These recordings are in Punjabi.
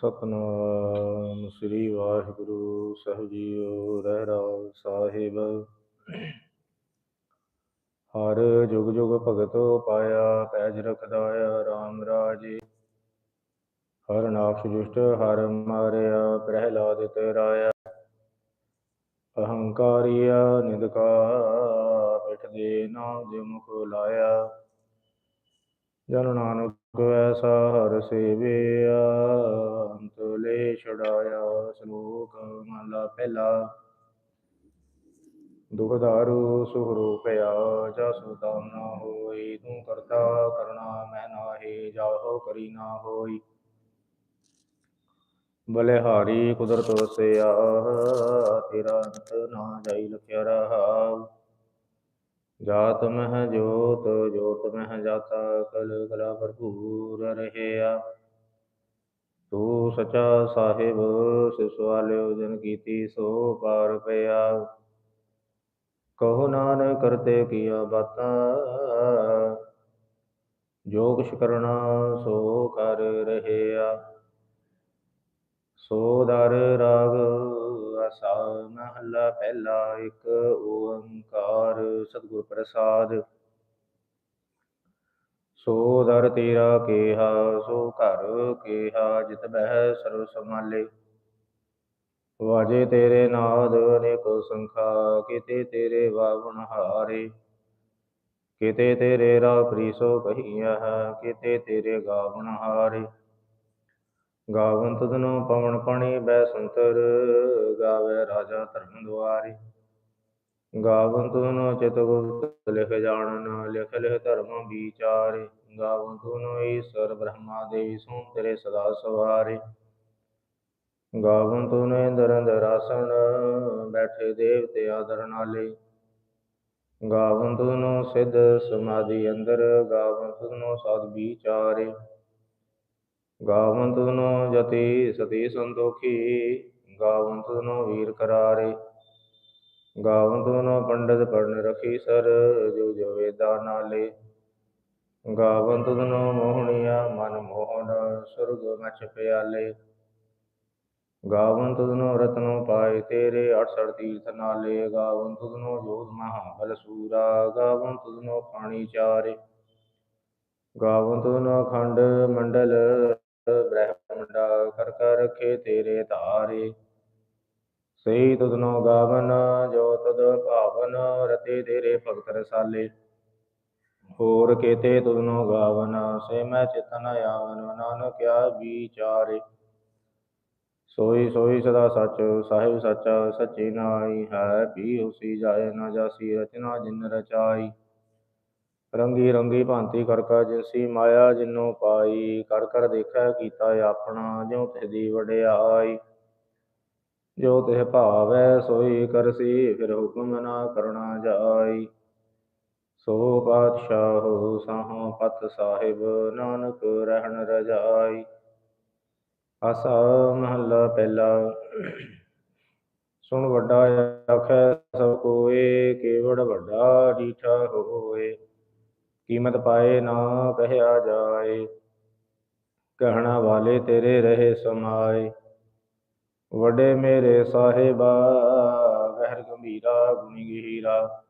ਸਤਨਾਮ ਸ੍ਰੀ ਵਾਹਿਗੁਰੂ ਸਾਹਿਬ ਜੀਓ ਰਹਿ ਸਾਹਿਬ। ਹਰ ਜੁਗ ਜੁਗ ਭਗਤ ਪਾਇਆ, ਪੈਜ ਰਖਦਾਇਆ RAM ਰਾਜੇ। ਹਰ ਨਾਕਸ਼ ਜੁਸ਼ਟ ਹਰ ਮਾਰਿਆ, ਪ੍ਰਹਿਲਾਦ ਤੇਰਾਇਆ। ਅਹੰਕਾਰੀਆ ਨਿਦਕਾ ਪਿਠ ਦੇ ਨਾਮ ਦੇ ਮੁਖ ਲਾਇਆ। ਜਨ ਨਾਨਕ ਐਸਾ ਹਰ ਸੇਵਿਆ, ਅੰਤ ਲੈ ਛੜਾਇਆ ਸ਼ਲੋਕ ਮਹਲਾ ਪਹਿਲਾ। ਦੁਖ ਦਾਰੂ ਸੁਖ ਜਸ ਦਾਮ ਨਾ ਹੋਈ, ਤੂੰ ਕਰਤਾ ਕਰਣਾ, ਮੈਂ ਨਾਹੀ, ਜਾਹੋ ਕਰੀ ਨਾ ਹੋਈ। ਬਲਿਹਾਰੀ ਕੁਦਰਤ ਵਸਿਆ, ਤੇਰਾ ਅੰਤ ਨਾ ਜਾਈ ਲਖਿਆ ਰਹਾ। ਜਾਤ ਮਹਿ ਜੋਤ ਜੋਤ ਮਹਿ ਜਾਤਾ, ਕਲ ਕਲਾ ਭਰਪੂਰ ਰਹਿਆ। ਤੂੰ ਸਚਾ ਸਾਹਿਬ, ਸਿਸ ਜਨ ਕੀਤੀ ਸੋ ਪਾਰ ਪਿਆ। ਕਹੋ ਨਾਨਕ ਕਰਤੇ ਕੀਆ ਬਾਤਾਂ, ਜੋ ਕੁਛ ਕਰਨਾ ਸੋ ਕਰ ਰਹਿਆ। ਸੋ ਦਰ ਰਾਗ ਆਸਾ ਮਹੱਲਾ ਪਹਿਲਾ ਇੱਕ ਪ੍ਰਸਾਦ। ਸੋ ਦਰ ਤੇਰਾ ਕੇਹਾ, ਸੋ ਘਰ ਕੇਹਾ, ਜਿਤ ਬਹਿ ਸਰਵ ਸਮਾਲੇ ਵਾਜੇ ਤੇਰੇ ਨਾਦ ਅਨੇਕ ਸੰਖਾ, ਕਿਤੇ ਤੇਰੇ ਵਾਵਣ ਹਾਰੇ। ਕਿਤੇ ਤੇਰੇ ਰਾ ਪ੍ਰੀਸੋ ਕਹੀਆ ਕਿਤੇ ਤੇਰੇ ਗਾਵਣ ਹਾਰੇ। ਗਾਵਨ ਤਦਨੋ ਪਵਨ ਪਣੀ, ਬੈ ਸੰਤਰ ਗਾਵੇ ਰਾਜਾ ਧਰਮ ਦੁਆਰੇ। ਗਾਵੰਤੂ ਤਦਨੋ ਚਿਤ ਗੁਪਤ, ਲਿਖ ਜਾਣਨ ਲਿਖ ਲਿਖ ਧਰਮ ਵਿਚਾਰੇ। ਗਾਵੰਤੂ ਤਦਨੋ ਈਸ਼ਵਰ ਬ੍ਰਹਮਾ ਦੇਵੀ ਸੋ ਤੇਰੇ ਸਦਾ ਸਵਾਰੇ। ਗਾਵਨ ਤਦਨੋ ਇੰਦਰ ਅੰਦਰ ਬੈਠੇ ਦੇਵਤੇ ਆਦਰ ਨਾਲੇ। ਗਾਵਨ ਸਿੱਧ ਸਮਾਧੀ ਅੰਦਰ ਗਾਵਨ ਤਦਨੋ ਸਦ ਵਿਚਾਰੇ। ਗਾਵਨ ਤੁਧਨੋ ਜਤੀ ਸਤੀ ਸੰਤੋਖੀ ਗਾਵਨ ਤੁਧਨੋ ਵੀਰ ਕਰਾਰੇ। ਗਾਵਨ ਤੁਧਨੋ ਪੰਡਤ ਪੜਨ ਰਖੀ ਸਰ, ਜੋ ਜੋ ਵੇਦਾ ਨਾਲੇ। ਗਾਵਨ ਤੁਧਨੋ ਮੋਹਣੀਆ, ਮਨ ਮੋਹਨ ਸੁਰਗ ਮਛ ਪਿਆਲੇ। ਗਾਵਨ ਤੁਧਨੋ ਰਤਨੋ ਪਾਏ ਤੇਰੇ 68 ਤੀਰਥ ਨਾਲੇ। ਗਾਵਨ ਤੁਧਨੋ ਜੋਧ ਮਹਾਬਲ ਸੂਰਾ। ਗਾਵਨ ਤੁਧਨੋ ਪਾਣੀ ਚਾਰੇ। ਗਾਵੰਤ ਤੁਧਨੋ ਅਖੰਡ ਮੰਡਲ, ਬ੍ਰਹਮੰਡਾ ਕਰ ਕਰ ਰਖੇ ਤੇਰੇ ਧਾਰੇ। ਸਹੀ ਤੁਧਨੋ ਗਾਵਨ, ਜੋ ਤਦ ਭਾਵਨ, ਰਤੇ ਤੇਰੇ ਭਗਤ ਰਸਾਲੇ। ਹੋਰ ਕੇਤੇ ਤੁਧਨੋ ਗਾਵਨ, ਸੇ ਮੈਂ ਚਿਤਨ ਆਵਨ, ਨਾਨਕ ਕਿਆ ਵਿਚਾਰੇ। ਸੋਈ ਸੋਈ ਸਦਾ ਸੱਚ, ਸਾਹਿਬ ਸੱਚਾ, ਸੱਚੀ ਨਾਈ ਹੈ, ਵੀ ਉਸੀ ਜਾਏ ਨਾ ਜਾਸੀ ਰਚਨਾ ਜਿਨ ਰਚਾਈ। ਰੰਗੀ ਰੰਗੀ ਭਾਂਤੀ ਕਰ ਕਾ ਜਿਨਸੀ ਮਾਇਆ ਜਿਨੋ ਪਾਈ, ਕਰ ਕਰ ਦੇਖੈ ਕੀਤਾ ਆਪਣਾ, ਜਿਉ ਤਿਸਦੀ ਵਡਿਆਈ। ਜੋ ਤਿਹ ਭਾਵੈ ਸੋਈ ਕਰਸੀ, ਫਿਰ ਹੁਕਮ ਨਾ ਕਰਣਾ ਜਾਈ। ਸੋ ਪਾਤਸ਼ਾਹ ਸਾਹੋ ਪਤ ਸਾਹਿਬ, ਨਾਨਕ ਰਹਿਣ ਰਜਾਈ। ਆਸਾ ਮਹੱਲਾ ਪਹਿਲਾ। ਸੁਣ ਵੱਡਾ ਆਖੈ, ਸਭ ਕੋਏ, ਕੇਵੜ ਵੱਡਾ ਡੀਠਾ ਹੋਏ। ਕੀਮਤ ਪਾਏ ਨਾ ਕਹਿਆ ਜਾਏ, ਕਹਿਣਾ ਵਾਲੇ ਤੇਰੇ ਰਹੇ ਸਮਾਏ। ਵੱਡੇ ਮੇਰੇ ਸਾਹਿਬਾ, ਗਹਿਰ ਗੰਭੀਰਾ, ਗੁਣੀ ਗਹੀਰਾ।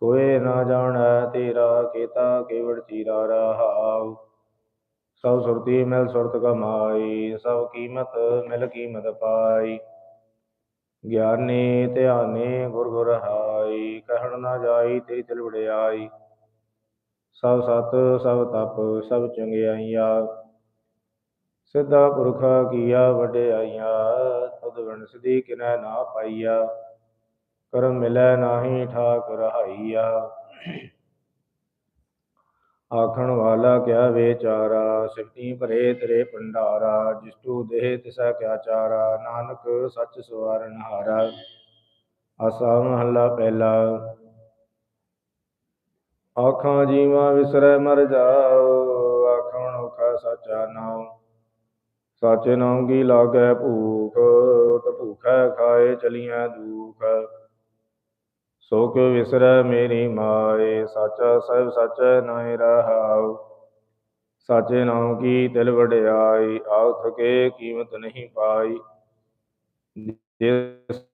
ਕੋਏ ਨਾ ਜਾਣੈ ਤੇਰਾ, ਕੀਤਾ ਕੇਵੜ ਚੀਰਾ ਰਹਾਉ। ਸਭ ਸੁਰਤੀ ਮਿਲ ਸੁਰਤ ਕਮਾਈ, ਸਭ ਕੀਮਤ ਮਿਲ ਕੀਮਤ ਪਾਈ। ਗਿਆਨੀ ਧਿਆਨੀ ਗੁਰ ਗੁਰ ਹਾਈ, ਕਹਿਣ ਨਾ ਜਾਈ ਤੇਰੀ ਤਿਲ ਵਡਿਆਈ। ਸਭ ਸਤ, ਸਭ ਤਪ, ਸਭ ਚੰਗਿਆਈਆਂ। ਸਿੱਧਾ ਪੁਰਖਾ ਕੀਆ ਵਡਿਆਈਆਂ ਤਦ ਵਿਣਸਦੀ ਕਿਨੈ ਨਾ ਪਾਈਆ, ਕਰਮ ਮਿਲੈ ਨਾਹੀ ਠਾਕ ਰਹਾਈਆ ਆਖਣ ਵਾਲਾ ਕਿਆ ਵਿਚਾਰਾ ਸਿਫਤੀ ਭਰੇ ਤੇਰੇ ਭੰਡਾਰਾ, ਜਿਸਤੂ ਦੇਹ ਤਿਸਾ ਕਿਆ ਚਾਰਾ, ਨਾਨਕ ਸੱਚ ਸਵਾਰਨ ਹਾਰਾ। ਆਸਾ ਮਹੱਲਾ ਪਹਿਲਾ। ਆਖਾਂ ਜੀਵਾ ਵਿਸਰੈ ਮਰ ਜਾਓ, ਆਖਣ ਔਖਾ ਸਾਚਾ ਨਾਮ ਸਾਚੇ ਨਾਮ ਕੀ ਲਾਗੈ ਭੂਖ ਤ ਭੂਖੈ ਖਾਏ ਚਲੀਆਂ ਦੁਖ ਸੋ ਕਿਉ ਵਿਸਰੈ ਮੇਰੀ ਮਾਏ ਸਾਚਾ ਸਹਿਬ ਸਾਚੈ ਨਾਇ ਰਹਾਉ ਸਾਚੇ ਨਾਮ ਕੀ ਤਿਲ ਵਡਿਆਈ ਆਉ ਥਕੇ ਕੀਮਤ ਨਹੀਂ ਪਾਈ ਜਿਸ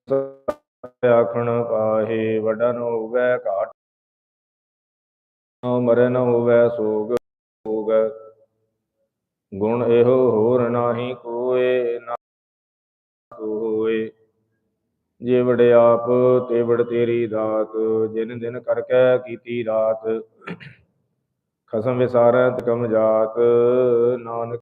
ਆਖਣ ਪਾਹੇ ਵੱਡਾ ਨ ਹੋਵੇ ਘਾਟ ਨ ਮਰੇ ਨ ਹੋਵੇ ਸੋਗ ਹੋਗ ਗੁਣ ਇਹੋ ਹੋਰ ਨਾਹੀ ਕੋਏ, ਨਾ ਕੋ ਹੋਏ। ਜੇ ਵਡਿਆਪ ਤੇ ਵਡ ਤੇਰੀ ਦਾਤ, ਜਿਨ ਦਿਨ ਕਰਕੇ ਕੀਤੀ ਰਾਤ। ਖਸਮ ਵਿਸਾਰੈ ਕਮ ਜਾਤ, ਨਾਨਕ